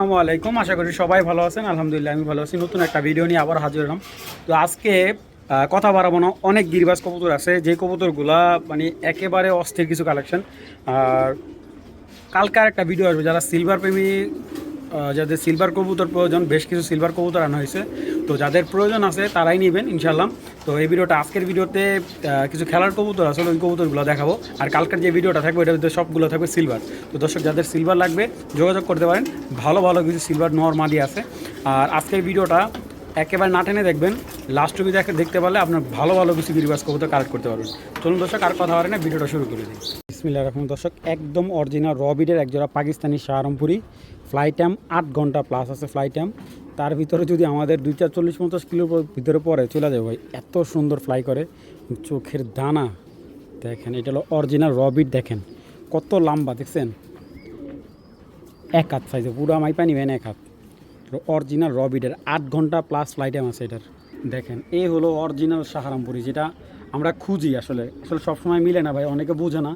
আসসালামু আলাইকুম, আশা করি সবাই ভালো আছেন। আলহামদুলিল্লাহ, আমি ভালো আছি। নতুন একটা ভিডিও নিয়ে আবার হাজির হলাম। তো আজকে কথা বাড়াবো না, অনেক গিরিবাজ কবুতর আছে। যে কবুতরগুলা মানে একেবারে অস্থির কিছু কালেকশন আর কালকার একটা ভিডিও আসবে, যারা সিলভার প্রেমী যাদের সিলভার কবুতর প্রয়োজন, বেশ কিছু সিলভার কবুতর আনা হয়েছে। তো যাদের প্রয়োজন আছে, তারাই নেবেন ইনশাল্লাহ তো এই ভিডিওটা আজকের ভিডিওতে কিছু খেলার কবুতর আছে, ওই কবুতরগুলো দেখাবো। আর কালকের যে ভিডিওটা থাকবে ভিতরে সবগুলো থাকবে সিলভার তো দর্শক, যাদের সিলভার লাগবে, যোগাযোগ করতে পারেন। ভালো ভালো কিছু সিলভার নর্মালি আছে। আর আজকের ভিডিওটা একেবারে না টেনে দেখবেন। লাস্ট টুবি দেখে দেখতে পারলে আপনার ভালো ভালো কিছু গিরিবাস কবুতর কালেক্ট করতে পারবেন। চলুন দর্শক, আর কথা হয় না, ভিডিওটা শুরু করে। দিই বিসমিল্লাহ রহমান দর্শক, একদম অরিজিনাল রবিডের একজোড়া পাকিস্তানি শাহরমপুরি। ফ্লাই টাইম আট ঘণ্টা প্লাস আছে ফ্লাই টাইম তার ভিতরে যদি আমাদের দুই চার চল্লিশ পঞ্চাশ কিলোর ভিতরে পরে চলে যাবে ভাই। এত সুন্দর ফ্লাই করে। চোখের দানা। দেখেন, এটা হলো অরিজিনাল রবিট দেখেন। কত লম্বা, দেখছেন? এক হাত সাইজে পুরো মাই পানি ভ্যান এক হাত। অরিজিনাল রবিডের আট ঘণ্টা প্লাস ফ্লাইট টাইম আছে এটার। দেখেন এই হলো অরিজিনাল সাহারামপুরি যেটা আমরা খুঁজি আসলে। আসলে সবসময় মিলে না ভাই, অনেকে বোঝে না।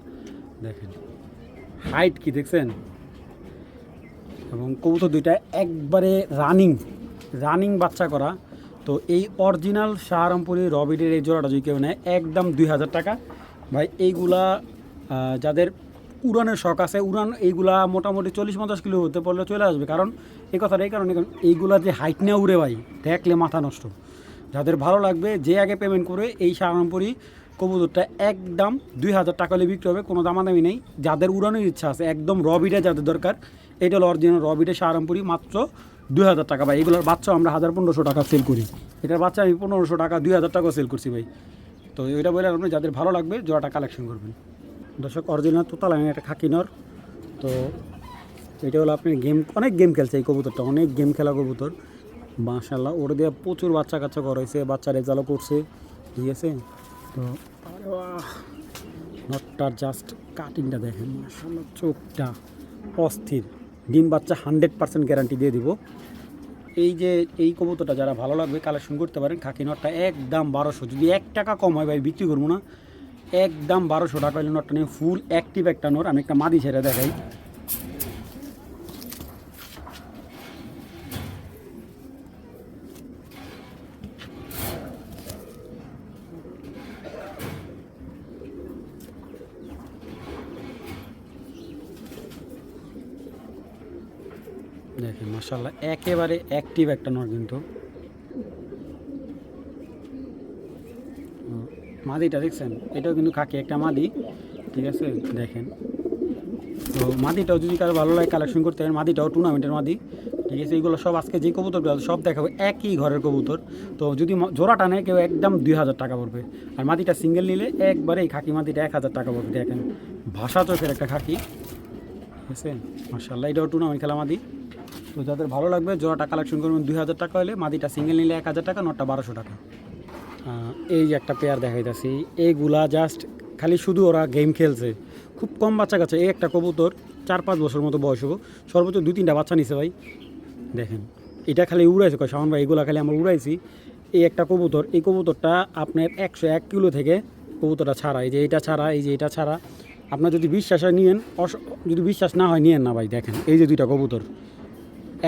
দেখেন হাইট কি, দেখছেন? এবং কবুতর দুইটা একবারে রানিং রানিং বাচ্চা করা। তো এই অরিজিনাল সাহারামপুরি রবিডের এই জোড়াটা যদি কেউ নেয়, একদম দুই হাজার টাকা। ভাই, এইগুলা যাদের উড়ানের শখ আছে, উড়ান, এইগুলা মোটামুটি চল্লিশ পঞ্চাশ কিলো হতে পারলে চলে আসবে। কারণ এই কথাটা এই কারণে, কারণ এইগুলা যে হাইট না উড়ে ভাই, দেখলে মাথা নষ্ট। যাদের ভালো লাগবে, যে আগে পেমেন্ট করে এই সাহারামপুরি কবুতরটা একদম দুই হাজার টাকা হলে বিক্রি হবে, কোনো দামাদামি নেই। যাদের উড়ানোর ইচ্ছা আছে, একদম রবিটা যাদের দরকার, এটা হলো অরিজিনাল রবিটা সাহারামপুরি, মাত্র দুই হাজার টাকা ভাই। এগুলোর বাচ্চা আমরা হাজার পনেরোশো টাকা সেল করি। এটার বাচ্চা আমি পনেরোশো টাকা, দুই হাজার টাকা সেল করছি ভাই। তো ওইটা বলে আপনি যাদের ভালো লাগবে, জোড়াটা কালেকশন করবেন। দর্শক অরিজিনাল তোতাল আমি একটা খাকি নর। তো এটা হলো আপনি গেম অনেক গেম খেলছে এই কবুতরটা, অনেক গেম খেলা কবুতর। মাশাল্লাহ ওটা দিয়ে প্রচুর বাচ্চা কাচ্চা করাইছে বাচ্চা রেজাল্টও করছে। ঠিক আছে? তো নটটার জাস্ট কাটিংটা দেখেন মাশাল্লাহ চোখটা অস্থির। ডিম বাচ্চা হান্ড্রেড পার্সেন্ট গ্যারান্টি দিয়ে দিব। এই যে, এই কবুতরটা যারা ভালো লাগবে কালেকশন করতে পারেন, খাকি নটটা একদম বারোশো। যদি এক টাকা কম হয় ভাই, বিক্রি করব না। একদম বারোশো টাকা হলে নটটা নিয়ে ফুল অ্যাক্টিভ একটা নোর আমি একটা মাদি ছেড়ে দেখাই। দেখেন মাসাল্লাহ একেবারে অ্যাক্টিভ একটা নর কিন্তু। মাদিটা দেখছেন? এটাও কিন্তু খাকি একটা মাদি, ঠিক আছে? দেখেন। তো মাদিটাও যদি কারও ভালো লাগে কালেকশন করতে পারেন। মাদিটাও টুর্নামেন্টের মাদি, ঠিক আছে? এইগুলো সব আজকে যে কবুতরগুলো সব দেখাবো। একই ঘরের কবুতর। তো যদি জোড়াটা নেয়, কেউ একদম দুই হাজার টাকা পড়বে। আর মাদিটা সিঙ্গেল নিলে একবারে এই খাকি মাদিটা এক হাজার টাকা পড়বে, দেখেন। ভাষা চোখের একটা খাকি, ঠিক আছে? মার্শাল্লাহ এটাও টুর্নামেন্ট খেলা মাদি। তো যাদের ভালো লাগবে, জোড়াটা কালেকশন করবেন দুই হাজার টাকা হলে। মাদিটা সিঙ্গেল নিলে এক হাজার টাকা, নটটা বারোশো টাকা। এই যে একটা পেয়ার দেখাইতেছি এইগুলা জাস্ট খালি শুধু ওরা গেম খেলছে। খুব কম বাচ্চা কাছে, এই একটা কবুতর চার পাঁচ বছর মতো বয়স হব। সর্বোচ্চ দুই তিনটা বাচ্চা নিছে ভাই। দেখেন, এটা খালি উড়াইছে। কয় সামান ভাই, এগুলা খালি আমরা উড়াইছি। এই একটা কবুতর, এই কবুতরটা আপনার একশো এক কিলো থেকে কবুতরটা ছাড়া। এই যে এটা ছাড়া, এই যে এটা ছাড়া। আপনার যদি বিশ্বাস হয়, নিয়েন। যদি বিশ্বাস না হয়, নিয়েন না ভাই, দেখেন। এই যে দুইটা কবুতর।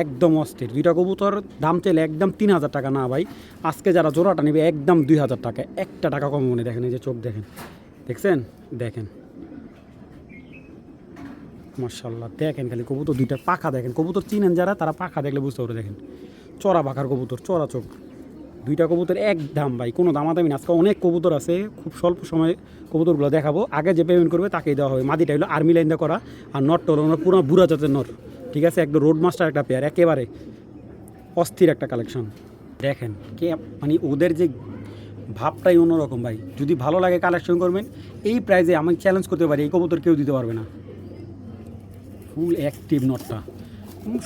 একদম অস্থির। দুইটা কবুতর দাম চাইলে একদম তিন হাজার টাকা। না ভাই, আজকে যারা জোড়াটা নেবে, একদম দুই হাজার টাকা। একটা টাকা কম মনে দেখেন, এই যে চোখ দেখেন। দেখছেন? দেখেন। মার্শাল্লাহ দেখেন খালি কবুতর দুইটা পাখা দেখেন। কবুতর চিনেন যারা, তারা পাখা দেখলে বুঝতে পারে দেখেন। চড়া পাখার কবুতর, চড়া চোখ। দুইটা কবুতর এক দাম ভাই, কোনো দামাদামি না। আজকে অনেক কবুতর আছে, খুব স্বল্প সময়ে কবুতরগুলো দেখাবো। আগে যে পেমেন্ট করবে, তাকেই দেওয়া হবে। মাদিটা হলো আর্মি লাইন করা, আর নটটা হলো পুরো বুড়া জাতের নর ঠিক আছে? একদম রোড মাস্টার একটা পেয়ার একেবারে অস্থির একটা কালেকশন দেখেন, কে মানে ওদের যে ভাবটাই অন্যরকম ভাই। যদি ভালো লাগে কালেকশন করবেন, এই প্রাইজে আমি চ্যালেঞ্জ করতে পারি, এই কবুতর কেউ দিতে পারবে না। ফুল অ্যাক্টিভ নটটা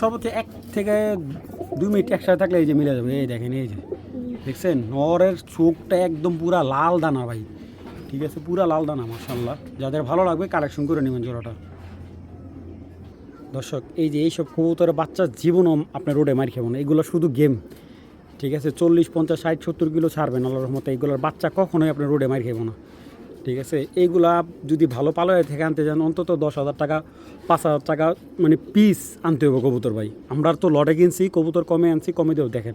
সর্বোচ্চ এক থেকে দুই মিনিট একসাথে থাকলে এই যে মিলে যাবে। এই দেখেন, এই যে। দেখছেন? নরের চোখটা একদম পুরা লাল দানা ভাই। ঠিক আছে? পুরা লাল দানা মার্শাল্লাহ যাদের ভালো লাগবে কালেকশন করে নেবেন জোড়াটা। দর্শক, এই যে এইসব কবুতরের বাচ্চা জীবনও আপনার রোডে মার খাব না। এগুলো শুধু গেম। ঠিক আছে, চল্লিশ, পঞ্চাশ, ষাট, সত্তর কিলো ছাড়বেন আল্লাহর রহমতে। এইগুলোর বাচ্চা কখনোই আপনার রোডে মার খাব না। ঠিক আছে এইগুলা যদি ভালো পালয় থেকে আনতে যান, অন্তত দশ হাজার টাকা, পাঁচ হাজার টাকা মানে পিস আনতে হবে কবুতর ভাই। আমরা তো লটে কিনছি, কবুতর কমে আনছি, কমে দেবো। দেখেন,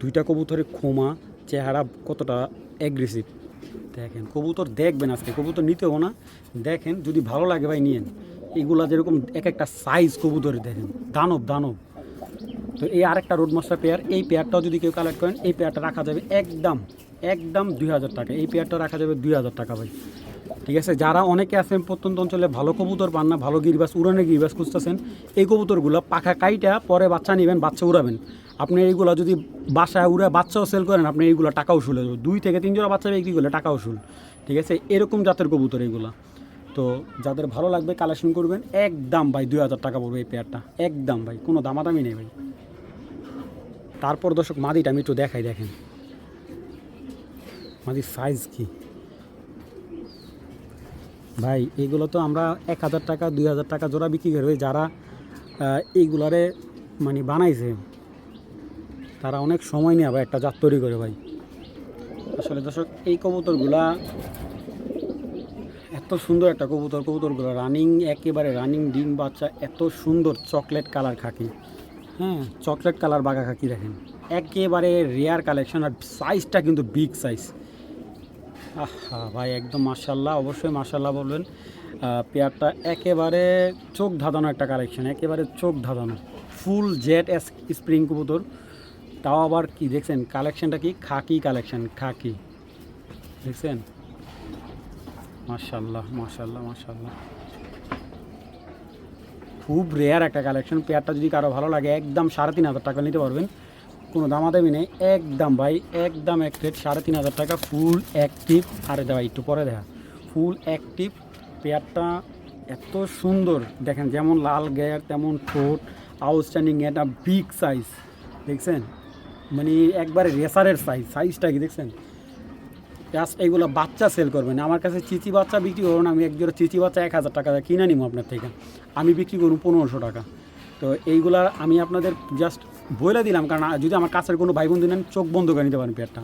দুইটা কবুতরের খোমা চেহারা কতটা অ্যাগ্রেসিভ দেখেন, কবুতর দেখবেন আজকে, কবুতর নিতেও না। দেখেন, যদি ভালো লাগে ভাই, নিয়েন। এগুলা যেরকম এক একটা সাইজ কবুতরের দেখেন। দানব দানব। তো এই আরেকটা রোড মাস্টার পেয়ার এই পেয়ারটাও যদি কেউ কালেক্ট করেন, এই পেয়ারটা রাখা যাবে একদম একদম দুই হাজার টাকা। এই পেয়ারটা রাখা যাবে দুই হাজার টাকা ভাই। ঠিক আছে? যারা অনেকে আছেন প্রত্যন্ত অঞ্চলে ভালো কবুতর পান না, ভালো গিরবাস, উড়ানে গিরবাস খুঁজতেছেন, এই কবুতরগুলো পাখা কাইটা পরে বাচ্চা নেবেন, বাচ্চা উড়াবেন। আপনি এইগুলো যদি বাসায় উড়ে বাচ্চাও সেল করেন, আপনি এইগুলো শুল হয়ে দুই থেকে তিন জোড়া বাচ্চা বিক্রি করলে টাকাও শুল ঠিক আছে? এরকম জাতের কবুতর এইগুলো। তো যাদের ভালো লাগবে কালেকশন করবেন, একদম ভাই দুই হাজার টাকা পড়বে এই পেয়ারটা একদম ভাই, কোনো দামাদামি নেই ভাই। তারপর দর্শক, মাদিটা আমি একটু দেখাই, দেখেন। মাদির সাইজ কি? ভাই, এগুলো তো আমরা এক হাজার টাকা, দুই হাজার টাকা জোড়া বিক্রি করবে যারা এইগুলারে মানে বানাইছে, তারা অনেক সময় নিয়ে আবার একটা জাত তৈরি করে ভাই। আসলে দর্শক, এই কবুতরগুলা সুন্দর একটা কবুতর, কবুতরগুলো রানিং একেবারে রানিং ডিম বাচ্চা, এত সুন্দর চকলেট কালার খাকি। হ্যাঁ চকলেট কালার বাঘা খাকি দেখেন। একেবারে রেয়ার কালেকশন আর সাইজটা কিন্তু বিগ সাইজ আহা ভাই, একদম মার্শাল্লাহ অবশ্যই মার্শাল্লাহ বলবেন। পেয়ারটা একেবারে চোখ ধাঁধানো একটা কালেকশন একেবারে চোখ ধাঁধানো। ফুল জেট এস স্প্রিং কবুতর। তাও আবার কি দেখছেন? কালেকশনটা কি? খাকি কালেকশন খাকি। দেখছেন? মার্শাল্লাহ মার্শাল্লাহ মার্শাল্লাহ খুব রেয়ার একটা কালেকশন পেয়ারটা যদি কারও ভালো লাগে, একদম সাড়ে তিন হাজার টাকা নিতে পারবেন। কোনো দামাদামি নেই, একদম ভাই, একদম এক প্লেট সাড়ে তিন হাজার টাকা ফুল অ্যাক্টিভ আরে দেওয়া একটু পরে দেখা। ফুল অ্যাক্টিভ পেয়ারটা এত সুন্দর। দেখেন, যেমন লাল গেয়ার তেমন ঠোঁট আউটস্ট্যান্ডিং একটা বিগ সাইজ দেখছেন? মানে একবারে রেসারের সাইজ সাইজটা কি দেখছেন? জাস্ট এইগুলো বাচ্চা সেল করবেন। আমার কাছে চিচি বাচ্চা বিক্রি করুন, আমি এক জোড়া চিচি বাচ্চা এক হাজার টাকা কিনে নিব আপনার থেকে। আমি বিক্রি করুন পনেরোশো টাকা। তো এইগুলা আমি আপনাদের জাস্ট বলে দিলাম, কারণ যদি আমার কাছের কোনো ভাই বন্ধু নেন, চোখ বন্ধ করে নিতে পারেন পেয়ারটা।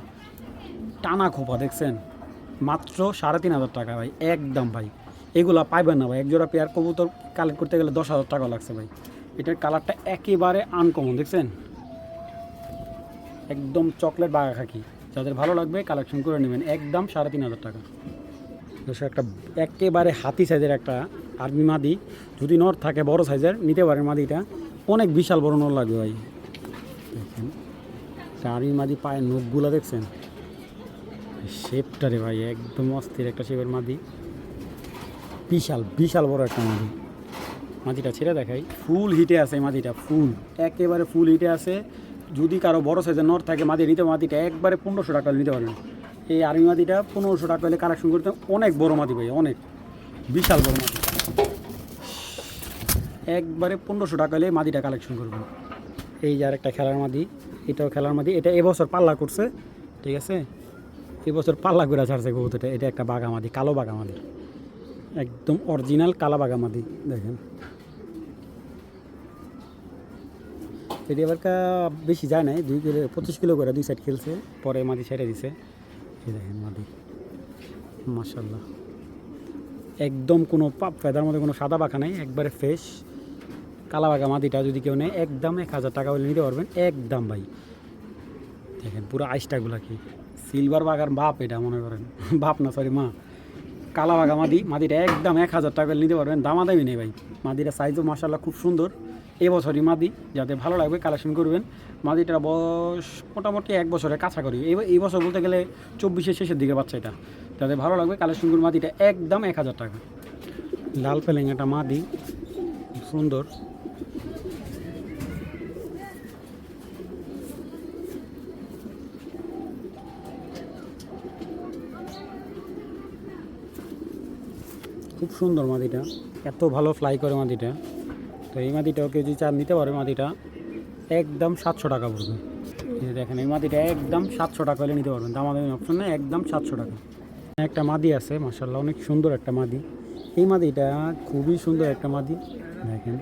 টানা খোপা, দেখছেন? মাত্র সাড়ে তিন হাজার টাকা ভাই, একদম ভাই। এগুলো পাইবেন না ভাই এক জোড়া পেয়ার কবুতর কালেক্ট করতে গেলে দশ হাজার টাকা লাগছে ভাই। এটার কালারটা একেবারে আনকমন দেখছেন? একদম চকলেট বাগা খাকি যাদের ভালো লাগবে কালেকশন করে নেবেন, একদম সাড়ে তিন হাজার টাকা। দর্শক, একটা একেবারে হাতি সাইজের একটা আর্মি মাদি, যদি নর থাকে, বড় সাইজের, নিতে পারেন মাদিটা। অনেক বিশাল বড় নর লাগবে ভাই। দেখেন আর্মি মাদি পায়ের নখগুলো দেখছেন? শেপটা রে ভাই, একদম অস্থির একটা শেপের মাদি। বিশাল বিশাল বড় একটা মাদি। মাদিটা ছেড়ে দেখাই। ফুল হিটে আছে মাদিটা, ফুল। একেবারে ফুল হিটে আছে। যদি কারও বড় সাইজের নর থাকে মাটি নিতে মাটিটা একবারে পনেরোশো টাকা নিতে পারবেন এই আর্মি মাটিটা পনেরোশো টাকা হলে কালেকশন করতে অনেক বড় মাটি ভাই, অনেক। বিশাল বড় মাটি একবারে পনেরোশো টাকা হলে মাটিটা কালেকশন করবেন। এই যে আরেকটা খেলার মাদি, এটাও খেলার মাদি। এটা এবছর পাল্লা করছে, ঠিক আছে? এবছর পাল্লা করে ছাড়ছে কবুতরটা। এটা একটা বাগামাদি কালো বাগামাদি একদম অরিজিনাল কালা বাগামাদি দেখেন। এটি এবার বেশি যায় নাই, দুই কিলো, পঁচিশ কিলো করে দুই সাইড খেলছে, পরে মাদি ছেড়ে দিছে। মাদি মার্শাল্লাহ একদম কোনো পাপ ফেদার মধ্যে কোনো সাদা বাঁকা নাই, একবারে ফ্রেশ কালা বাঁকা মাদিটা যদি কেউ নেয়, একদম এক হাজার টাকা হলে নিতে পারবেন, একদম ভাই। দেখেন পুরো আইসটাগুলা কি। সিলভার বাগার বাপ এটা, মনে করেন। বাপ না সরি মা। কালা বাগা মাদি মাদিটা একদম এক হাজার টাকা নিতে পারবেন, দামাদামি নেই ভাই। মাদিটা সাইজও মাসাল্লাহ খুব সুন্দর। এবছরই মাদি, যাতে ভালো লাগবে কালেকশন করবেন। মাদিটার বয়স মোটামুটি এক বছরের কাছাকাছি। এই এই বছর বলতে গেলে চব্বিশের শেষের দিকে বাচ্চা এটা। যাতে ভালো লাগবে কালেকশন করুন মাদিটা একদম এক হাজার টাকা। লাল পেলেং একটা মাদি, সুন্দর। খুব সুন্দর মাদিটা। এত ভালো ফ্লাই করে মাদিটা। তো এই মাদিটাও কেউ যদি চার নিতে পারে মাটিটা একদম সাতশো টাকা পড়বে। এই দেখেন, এই মাটিটা একদম সাতশো টাকা হলে নিতে পারবেন। দামাদামি অপশন নেই, একদম সাতশো টাকা। একটা মাদি আছে মাসাল্লাহ অনেক সুন্দর একটা মাদি। এই মাদিটা খুবই সুন্দর একটা মাদি। দেখেন।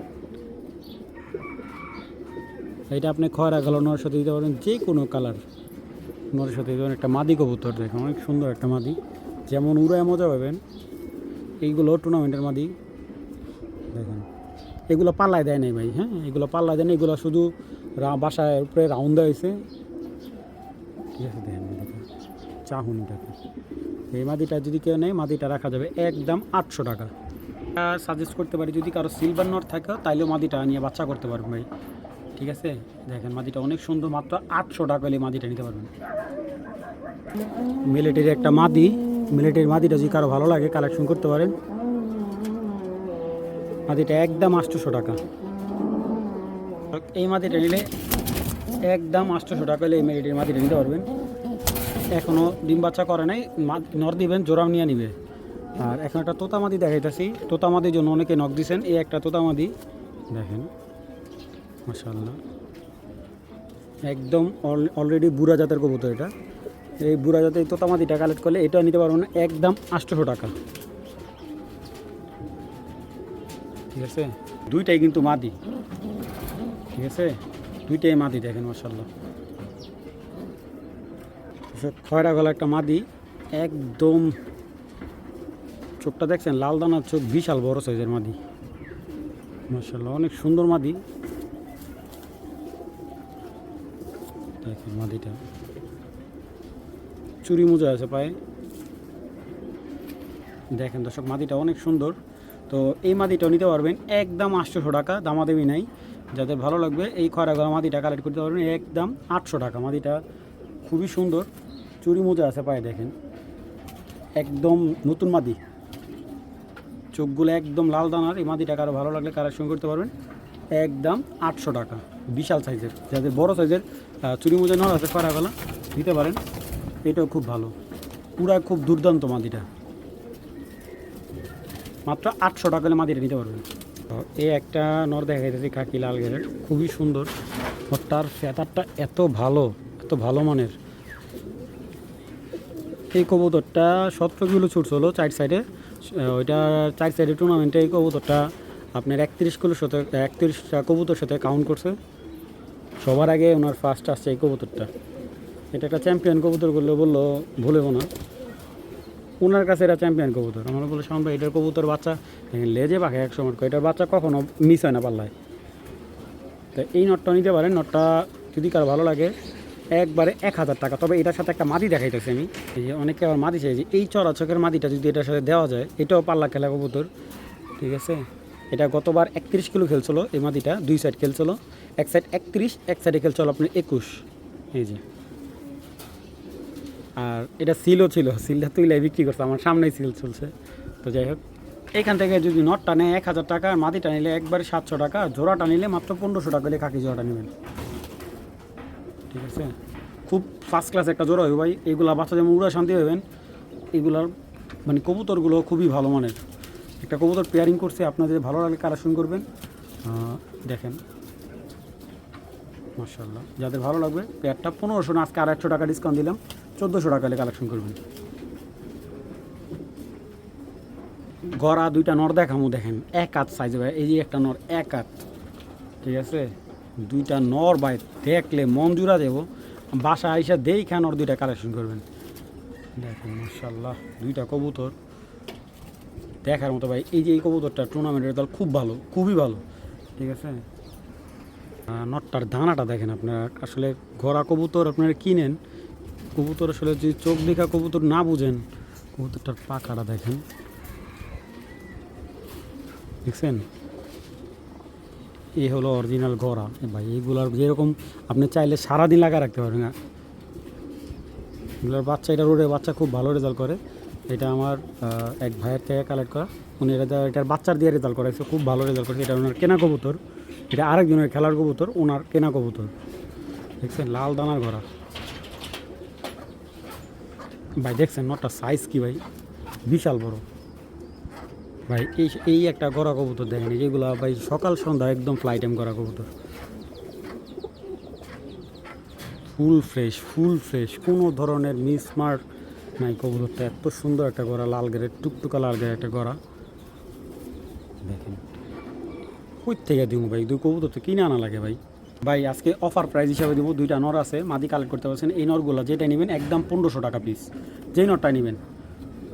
এটা আপনি খয়রা কালো নর সাথে দিতে পারেন যে কোনো কালার। নরের সাথে দিতে পারেন একটা মাদি কবুতর, দেখেন, অনেক সুন্দর একটা মাদি। যেমন উড়ায় মজা পাবেন। এইগুলো টুর্নামেন্টের মাদি। দেখেন। এগুলো পাল্লায় দেয় নাই ভাই হ্যাঁ? এগুলো পাল্লায় দেয় না এগুলো শুধু বাসায় উপরে রাউন্ড হয়েছে। ঠিক আছে দেখেন। চাহুনিটাকে এই মাদিটা যদি কেউ নেয়, মাদিটা রাখা যাবে একদম আটশো টাকা। সাজেস্ট করতে পারি, যদি কারও সিলভার নট থাকে, তাইলেও মাদিটা নিয়ে বাচ্চা করতে পারবেন ভাই। ঠিক আছে? দেখেন মাদিটা অনেক সুন্দর, মাত্র আটশো টাকা হলে মাদিটা নিতে পারবেন। মিলেটের একটা মাদি মিলিটারির মাদিটা যদি কারও ভালো লাগে কালেকশন করতে পারেন। মাদিটা একদম আটশোশো টাকা। এই মাদিটা নিলে একদম আটশোশো টাকা হলে এই মিলিটারির মাদিটা নিতে পারবেন। এখনও ডিম বাচ্চা করে নাই নর দিবেন, জোরাম নিয়ে নিবে। আর এখন একটা তোতামাদি দেখাইতেছি। তোতামাদির জন্য অনেকে নখ দিছেন, এই একটা তোতামাদি দেখেন মাশাল্লাহ একদম অলরেডি বুড়া জাতের কবুতর এটা। এই বুড়া জাতের তোতামাদিটা কালেক্ট করলে এটা নিতে পারব না একদম আটশোশো টাকা। ঠিক আছে? দুইটাই কিন্তু মাদি। ঠিক আছে? দুইটাই মাদি দেখেন মাশাল্লাহ খয়রা গলা একটা মাদি। একদম চোখটা দেখছেন, লাল দানার চোখ বিশাল বড় সাইজের মাদি। মাশাল্লাহ অনেক সুন্দর মাদি। দেখেন মাদিটা। চুরি মোজা আছে পায়ে। দেখেন দর্শক, মাদিটা অনেক সুন্দর। তো এই মাদিটাও নিতে পারবেন। একদম আটশোশো টাকা, দামাদামি নাই। যাদের ভালো লাগবে, এই খরা গলা মাদিটা কালেক্ট করতে পারবেন। একদম আটশো টাকা মাদিটা খুবই সুন্দর। চুরি মোজা আছে পায়ে, দেখেন। একদম নতুন মাদি চোখগুলো একদম লাল দানার। এই মাদিটা কারও ভালো লাগলে কালেকশন করতে পারবেন। একদম আটশো টাকা, বিশাল সাইজের যাদের বড় সাইজের চুরি মোজা নর আছে খরা গলা দিতে পারেন। এটাও খুব ভালো। পুরা খুব দুর্দান্ত মাদিটা মাত্র আটশো টাকা হলে মাদিটা নিতে পারবেন। এই একটা নর দেখা যাচ্ছে কাকি লাল গেরের খুবই সুন্দর। তার ফেতারটা এত ভালো এত ভালো মানের। এই কবুতরটা সতেরো কিলো ছুটছিল চার সাইডে ওইটা চার সাইডে টুর্নামেন্টে এই কবুতরটা আপনার একত্রিশ কিলোর সাথে একত্রিশটা কবুতর সাথে কাউন্ট করছে। সবার আগে ওনার ফার্স্ট আসছে এই কবুতরটা। এটা একটা চ্যাম্পিয়ন কবুতর করলে বলল, ভুলেব না। ওনার কাছে এটা চ্যাম্পিয়ন কবুতর। আমরা বলে শাম ভাই, এটার কবুতর বাচ্চা? লেজে পাখে এক সময় এটার বাচ্চা কখনো মিস হয় না পাল্লায়। তো এই নটটা নিতে পারেন। নটটা যদি কারও ভালো লাগে, একবারে এক হাজার টাকা। তবে এটার সাথে একটা মাদি দেখাইতেছি আমি। এই যে অনেকে আবার মাদি চাইছে এই চড়াচকের মাদিটা যদি এটার সাথে দেওয়া যায়, এটাও পাল্লা খেলা কবুতর। ঠিক আছে? এটা গতবার একত্রিশ কিলো খেলছিল এই মাদিটা, দুই সাইড খেলছিল। এক সাইড একত্রিশ, এক সাইডে খেলছিল আপনার একুশ। এই যে। আর এটা সিলও ছিল। সিলটা তুইলে বিক্রি করছে, আমার সামনেই সিল চলছে। তো যাই হোক, এখান থেকে যদি নটটা নেয় এক হাজার টাকা, আর মাদিটা নিলে একবারে সাতশো টাকা, আর জোড়াটা নিলে মাত্র পনেরোশো টাকা হলে কাকি জোড়াটা নেবেন। ঠিক আছে? খুব ফার্স্ট ক্লাস একটা জোড়া হবে ভাই। এইগুলা বাচ্চা যেমন উড়া শান্তি হবেন এগুলার মানে কবুতরগুলো খুবই ভালো মানের। একটা কবুতর পেয়ারিং করছে, আপনাদের ভালো লাগলে কালেকশন করবেন? দেখেন। মার্শাল্লাহ যাদের ভালো লাগবে পেয়ারটা পনেরোশো না, আজকে আর একশো টাকা ডিসকাউন্ট দিলাম। চোদ্দোশো টাকা হলে কালেকশন করবেন। গড়া দুইটা নর দেখামু, দেখেন, এক হাত সাইজ ভাই, এই যে একটা নর এক হাত, ঠিক আছে? দুইটা নর ভাই, দেখলে মন জুড়া দেবো। বাসা আইসা দেই খান ওর দুইটা কালেকশন করবেন। দেখেন মার্শাল্লাহ দুইটা কবুতর। দেখার মতো ভাই, এই যে এই কবুতরটা টুর্নামেন্টের দল খুব ভালো, খুবই ভালো, ঠিক আছে? নটটার দানাটা দেখেন আপনারা, আসলে ঘোড়া কবুতর আপনারা কিনেন কবুতর আসলে যদি চোখ দেখা কবুতর না বুঝেন, কবুতরটার পাখাটা দেখেন। দেখছেন? এই হলো অরিজিনাল গড়া। ভাই এইগুলার যেরকম আপনি চাইলে সারাদিন লাগা রাখতে পারবেন না এগুলোর বাচ্চা, এটা রোডে বাচ্চা, খুব ভালো রেজাল্ট করে। এটা আমার এক ভাইয়ের থেকে কালেক্ট করা। উনি এটা এটার বাচ্চার দিয়ে রেজাল্ট করাইছে, খুব ভালো রেজাল্ট করেছে। এটা ওনার কেনা কবুতর। এটা আরেকজনের খেলার কবুতর, ওনার কেনা কবুতর। দেখছেন? লাল দানার ঘোড়া ভাই দেখছেন নটটা সাইজ কি ভাই? বিশাল বড়। ভাই, এই এই একটা গড়া কবুতর দেখেন যেগুলো ভাই সকাল সন্ধ্যা একদম ফ্লাই টাইম করা কবুতর। ফুল ফ্রেশ ফুল ফ্রেশ কোনো ধরনের মিসমার্ক নাই কবুতরটা। এত সুন্দর একটা গড়া, লাল গেরে টুকটুকা লাল গেরে একটা গড়া। দেখেন, কই থেকে দিব ভাই? দুই কবুতর তো কিনে আনা লাগে ভাই। ভাই, আজকে অফার প্রাইস হিসাবে দেবো দুইটা নর আছে, মাদি কালেক্ট করতে পারছেন এই নরগুলো যেটা নেবেন একদম পনেরোশো টাকা পিস যেই নরটা নেবেন,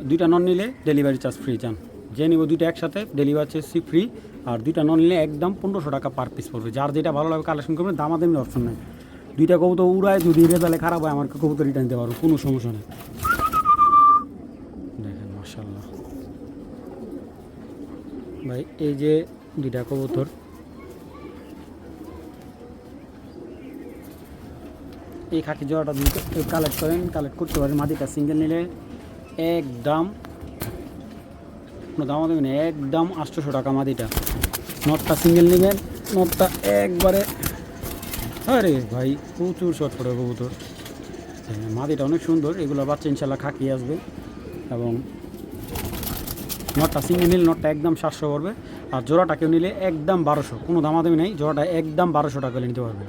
দুইটা নন নিলে ডেলিভারি চার্জ ফ্রি চান যে নিব দুইটা একসাথে ডেলিভারি চার্জ ফ্রি আর দুইটা নন নিলে একদম পনেরোশো টাকা পার পিস পড়বে। যার যেটা ভালো লাগে কালেকশন করবেন, দামাদামি অপশন নেই। দুইটা কবুতর উড়ায়, যদি রেজাল্টে খারাপ হয়, আমার কবুতর রিটার্ন দিতে পারব, কোনো সমস্যা নেই। দেখেন মাসাল্লাহ ভাই, এই যে দুইটা কবুতর এই খাকি জোড়াটা কালেক্ট করেন কালেক্ট করতে পারেন। মাটিটা সিঙ্গেল নিলে একদম কোনো দাম দেবেন একদম আটশোশো টাকা মাটিটা নটটা সিঙ্গেল নেবেন নটটা একবারে। আরে ভাই প্রচুর শট পড়ে কবুতর। হ্যাঁ, মাটিটা অনেক সুন্দর এগুলো বাচ্চা ইনশাল্লাহ খাকিয়ে আসবে। এবং নটটা সিঙ্গেল নিলে নটটা একদম সাতশো পড়বে আর জোড়াটা কেউ নিলে একদম বারোশো। কোনো দামাদামি নেই জোড়াটা একদম বারোশো টাকা নিতে পারবে।